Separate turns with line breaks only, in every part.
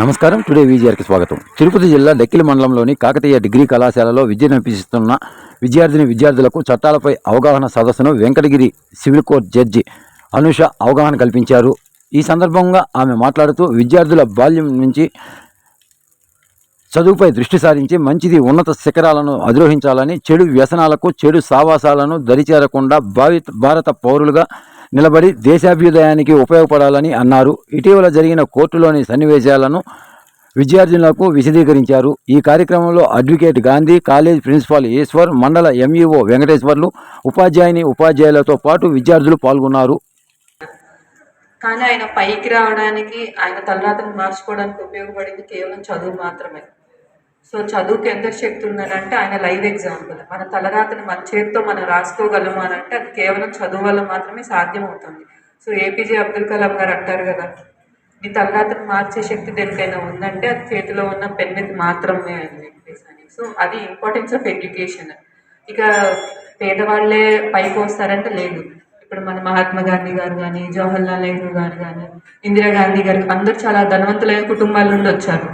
నమస్కారం. టుడే విజిఆర్కి స్వాగతం. తిరుపతి జిల్లా డెక్కిలి మండలంలోని కాకతీయ డిగ్రీ కళాశాలలో విద్యను అభ్యసిస్తున్న విద్యార్థిని విద్యార్థులకు చట్టాలపై అవగాహన సదస్సును Venkatagiri civil court judge Anusha అవగాహన కల్పించారు. ఈ సందర్భంగా ఆమె మాట్లాడుతూ విద్యార్థుల బాల్యం నుంచి చదువుపై దృష్టి సారించి మంచిది ఉన్నత శిఖరాలను అధిరోహించాలని చెడు వ్యసనాలకు చెడు సావాసాలను దరిచేరకుండా భావి భారత పౌరులుగా నిలబడి దేశాభ్యుదయానికి ఉపయోగపడాలని అన్నారు. ఇటీవల జరిగిన కోర్టులోని సన్నివేశాలను విద్యార్థులకు విశదీకరించారు. ఈ కార్యక్రమంలో advocate Gandhi college principal Eshwar mandal MEO Venkateswarlu ఉపాధ్యాయుని ఉపాధ్యాయులతో పాటు విద్యార్థులు పాల్గొన్నారు.
కానీ ఆయన పైకి రావడానికి ఆయన తలరాతను మార్చుకోవడానికి ఉపయోగపడింది కేవలం చదువు మాత్రమే. సో చదువుకి ఎంత శక్తి ఉందనంటే ఆయన లైవ్ ఎగ్జాంపుల్ మన తలరాతని మన చేతితో మనం రాసుకోగలము అని అంటే అది కేవలం చదువు వల్ల మాత్రమే సాధ్యమవుతుంది. సో ఏపీజే అబ్దుల్ కలాం గారు అంటారు కదా నీ తలరాతను మార్చే శక్తి దేనికైనా ఉందంటే అది చేతిలో ఉన్న పెన్నుకి మాత్రమే అని చెప్పేసి అని. సో అది ఇంపార్టెన్స్ ఆఫ్ ఎడ్యుకేషన్ ఇక పేదవాళ్ళే పైకి వస్తారంటే లేదు. ఇప్పుడు మన మహాత్మా గాంధీ గారు కానీ జవహర్లాల్ నెహ్రూ గారు కానీ ఇందిరాగాంధీ గారు అందరూ చాలా ధనవంతులైన కుటుంబాల నుండి వచ్చారు.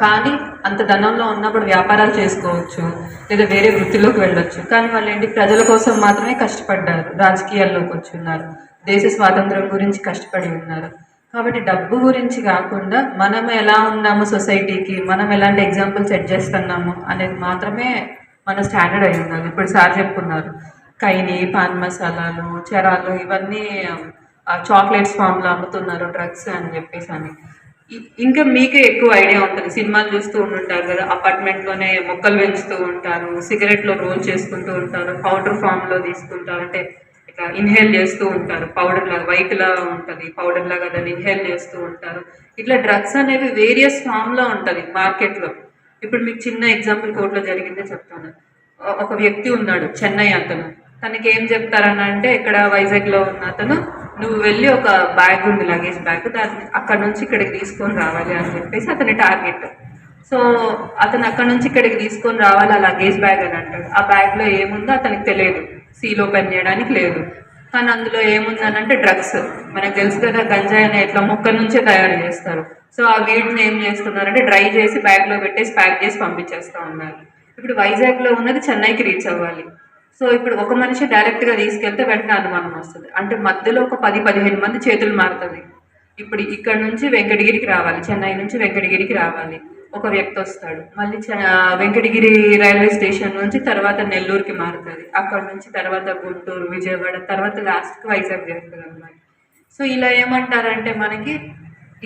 కానీ అంత ధనంలో ఉన్నప్పుడు వ్యాపారాలు చేసుకోవచ్చు లేదా వేరే వృత్తిలోకి వెళ్ళొచ్చు. కానీ వాళ్ళు ఏంటి? ప్రజల కోసం మాత్రమే కష్టపడ్డారు. రాజకీయాల్లోకి వచ్చి ఉన్నారు. దేశ స్వాతంత్రం గురించి కష్టపడి ఉన్నారు. కాబట్టి డబ్బు గురించి కాకుండా మనం ఎలా ఉన్నాము సొసైటీకి? మనం ఎలాంటి ఎగ్జాంపుల్ సెట్ చేస్తున్నాము అనేది మాత్రమే మన స్టాండర్డ్ అయి ఉండాలి. ఇప్పుడు సార్ చెప్పుకున్నారు. కైని పాన్ మసాలాలు చెరాలు ఇవన్నీ చాక్లెట్స్ ఫామ్లో అమ్ముతున్నారు డ్రగ్స్ అని చెప్పేసి అని. ఇంకా మీకే ఎక్కువ ఐడియా ఉంటుంది. సినిమాలు చూస్తూ ఉంటుంటారు కదా అపార్ట్మెంట్లోనే మొక్కలు పెంచుతూ ఉంటారు సిగరెట్లో రోల్ చేసుకుంటూ ఉంటారు పౌడర్ ఫామ్లో తీసుకుంటారు అంటే ఇట్లా ఇన్హేల్ చేస్తూ ఉంటారు పౌడర్ లాగా వైట్ లాగా ఉంటుంది పౌడర్ లాగా దాన్ని ఇన్హేల్ చేస్తూ ఉంటారు. ఇట్లా డ్రగ్స్ అనేవి వేరియస్ ఫామ్లో ఉంటుంది మార్కెట్లో. ఇప్పుడు మీకు చిన్న ఎగ్జాంపుల్ కోర్టులో జరిగిందే చెప్తాను. ఒక వ్యక్తి ఉన్నాడు చెన్నై అతను. తనకి ఏం చెప్తారని అంటే ఇక్కడ వైజాగ్లో ఉన్న అతను నువ్వు వెళ్ళి ఒక బ్యాగ్ ఉంది లగేజ్ బ్యాగ్ దాన్ని అక్కడ నుంచి ఇక్కడికి తీసుకొని రావాలి అని చెప్పేసి అతని టార్గెట్. సో అతను అక్కడ నుంచి ఇక్కడికి తీసుకొని రావాలి ఆ లగేజ్ బ్యాగ్ అని అంటాడు. ఆ బ్యాగ్లో ఏముందో అతనికి తెలియదు. సీల్ ఓపెన్ చేయడానికి లేదు. కానీ అందులో ఏముందని అంటే డ్రగ్స్ మనకు తెలుసు కదా గంజాయి అనే ఇట్లా మొక్క నుంచే తయారు చేస్తారు. సో ఆ వీటిని ఏం చేస్తున్నారంటే డ్రై చేసి బ్యాగ్లో పెట్టేసి ప్యాక్ చేసి పంపించేస్తూ ఉన్నారు. ఇప్పుడు వైజాగ్లో ఉన్నది చెన్నైకి రీచ్ అవ్వాలి. సో ఇప్పుడు ఒక మనిషి డైరెక్ట్గా తీసుకెళ్తే వెంటనే అనుమానం వస్తుంది. అంటే మధ్యలో ఒక పది పదిహేను మంది చేతులు మారుతుంది ఇప్పుడు ఇక్కడ నుంచి వెంకటగిరికి రావాలి చెన్నై నుంచి వెంకటగిరికి రావాలి. ఒక వ్యక్తి వస్తాడు. మళ్ళీ వెంకటగిరి రైల్వే స్టేషన్ నుంచి తర్వాత నెల్లూరుకి మారుతుంది. అక్కడ నుంచి తర్వాత గుంటూరు విజయవాడ తర్వాత లాస్ట్కి వైజాగ్ చేస్తుంది అనమాట సో ఇలా ఏమంటారంటే మనకి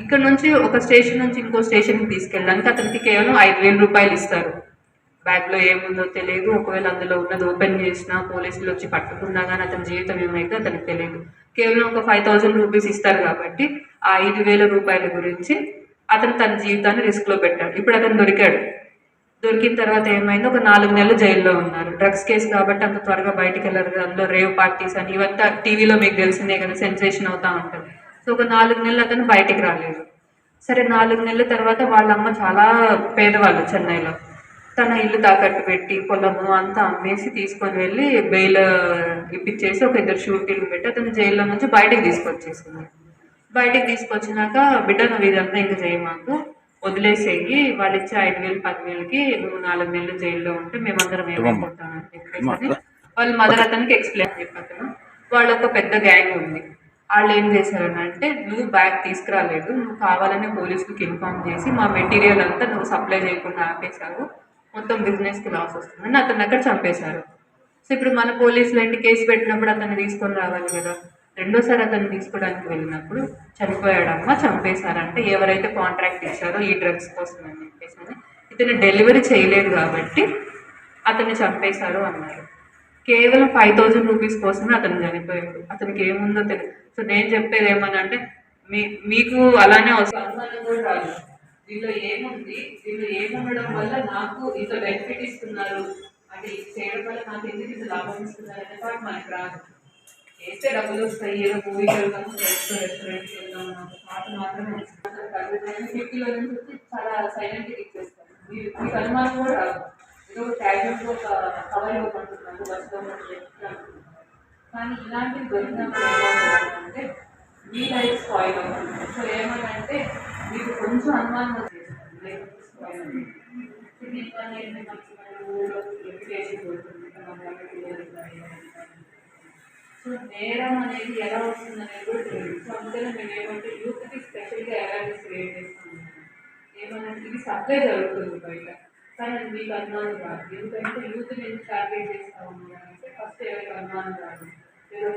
ఇక్కడ నుంచి ఒక స్టేషన్ నుంచి ఇంకో స్టేషన్కి తీసుకెళ్ళడానికి అతనికి కేవలం ఐదు వేల రూపాయలు ఇస్తారు. బ్యాగ్లో ఏముందో తెలియదు. ఒకవేళ అందులో ఉన్నది ఓపెన్ చేసినా పోలీసులు వచ్చి పట్టుకున్నా కానీ అతని జీవితం ఏమైతే అతనికి తెలియదు. కేవలం ఒక ఫైవ్ థౌజండ్ రూపీస్ ఇస్తారు కాబట్టి ఆ ఐదు వేల రూపాయల గురించి అతను తన జీవితాన్ని రిస్క్లో పెట్టాడు. ఇప్పుడు అతను దొరికాడు. దొరికిన తర్వాత ఏమైంది? ఒక నాలుగు నెలలు జైల్లో ఉన్నారు. డ్రగ్స్ కేసు కాబట్టి అంత త్వరగా బయటికి వెళ్ళరు. అందులో రేవ్ పార్టీస్ అని ఇవంతా టీవీలో మీకు తెలిసిందే కదా సెన్సేషన్ అవుతా ఉంటుంది. సో ఒక నాలుగు నెలలు అతను బయటికి రాలేదు. సరే నాలుగు నెలల తర్వాత వాళ్ళ అమ్మ చాలా పేదవాళ్ళు చెన్నైలో. తన ఇల్లు తాకట్టు పెట్టి పొలము అంతా అమ్మేసి తీసుకొని వెళ్ళి బెయిల్ ఇప్పించేసి ఒక ఇద్దరు షూటీలు పెట్టి అతను జైల్లో నుంచి బయటికి తీసుకొచ్చేసింది. బయటికి తీసుకొచ్చినాక బిడ్డ నువ్వు ఇదంతా ఇంకా చేయమాకు వదిలేసేయి వాళ్ళు ఇచ్చే ఐదు వేలు పదివేలకి నువ్వు నాలుగు నెలలు జైల్లో ఉంటే మేమందరం ఏమైపోతామని చెప్పేసి వాళ్ళ మదర్ అతనికి ఎక్స్ప్లెయిన్ చెప్పాను వాళ్ళ ఒక పెద్ద గ్యాంగ్ ఉంది. వాళ్ళు ఏం చేశారని అంటే నువ్వు బ్యాగ్ తీసుకురాలేదు నువ్వు కావాలని పోలీసులకు ఇన్ఫార్మ్ చేసి మా మెటీరియల్ అంతా నువ్వు సప్లై చేయకుండా ఆపేశావు. మొత్తం బిజినెస్కి లాస్ వస్తుందని అతను అక్కడ చంపేశారు. సో ఇప్పుడు మన పోలీసులు ఏంటి కేసు పెట్టినప్పుడు అతన్ని తీసుకొని రావాలి కదా. రెండోసారి అతన్ని తీసుకోవడానికి వెళ్ళినప్పుడు చనిపోయాడమ్మా చంపేశారంటే ఎవరైతే కాంట్రాక్ట్ ఇచ్చారో ఈ డ్రగ్స్ కోసం అని చెప్పేసి అని ఇతను డెలివరీ చేయలేదు కాబట్టి అతన్ని చంపేశారు అన్నారు. కేవలం ఫైవ్ థౌజండ్ రూపీస్ కోసమే అతను చనిపోయాడు. అతనికి ఏముందో తెలియదు సో నేను చెప్పేది ఏమని అంటే మీ మీకు అలానే వస్తుంది. కూడా దీనిలో ఏముంది? దీనిలో ఏముండడం వల్ల నాకు ఇంత బెనిఫిట్ ఇస్తున్నారు? అంటే ఇది చేయడం వల్ల నాకు ఎందుకు ఇంత లాభం ఇస్తున్నారు అనే పాటు మనకి రాదు. చేస్తే డబ్బులు వస్తాయి ఏదో మూవీకి వెళ్దాము రెస్టారెంట్కి రెస్టారెంట్స్ అన్న ఒక పాట మాత్రమే వస్తుంది. ఫిఫ్టీలో నుంచి చాలా సైలెంట్గా ఇచ్చేస్తాను మీరు మీకు అనుమానం కూడా రాదు. ఏదో ట్యాబ్లెట్ ఒక కవర్ ఇవ్వకుంటున్నాను బస్సులో కానీ ఇలాంటివి దొరికినప్పుడు అంటే మీ లైఫ్ స్పాయిల్ అవుతుంది. సో ఏమనంటే మీకు కొంచెం అనుమానం వచ్చేస్తుంది లైఫ్ స్పాయిల్ అవుతుంది సో దీనివల్ల ఏంటి ఊళ్ళో రెప్యుటేషన్ పోతుంది సో నేరం అనేది ఎలా వస్తుంది అనేది కూడా తెలియదు. సో అందుకనే మేము ఏమంటే యూత్కి స్పెషల్గా అవేర్నెస్ క్రియేట్ చేస్తున్నాం ఏమనంటే ఇది సప్లై జరుగుతుంది బయట. కానీ అది మీకు అనుమానం రాదు ఎందుకంటే యూత్ నేను టార్గెట్ చేస్తా ఉన్నాను అంటే ఫస్ట్ ఎవరికి అనుమానం రాదు. ఏదో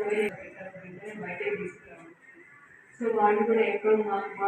వాళ్ళు కూడా ఎక్కడో మా మా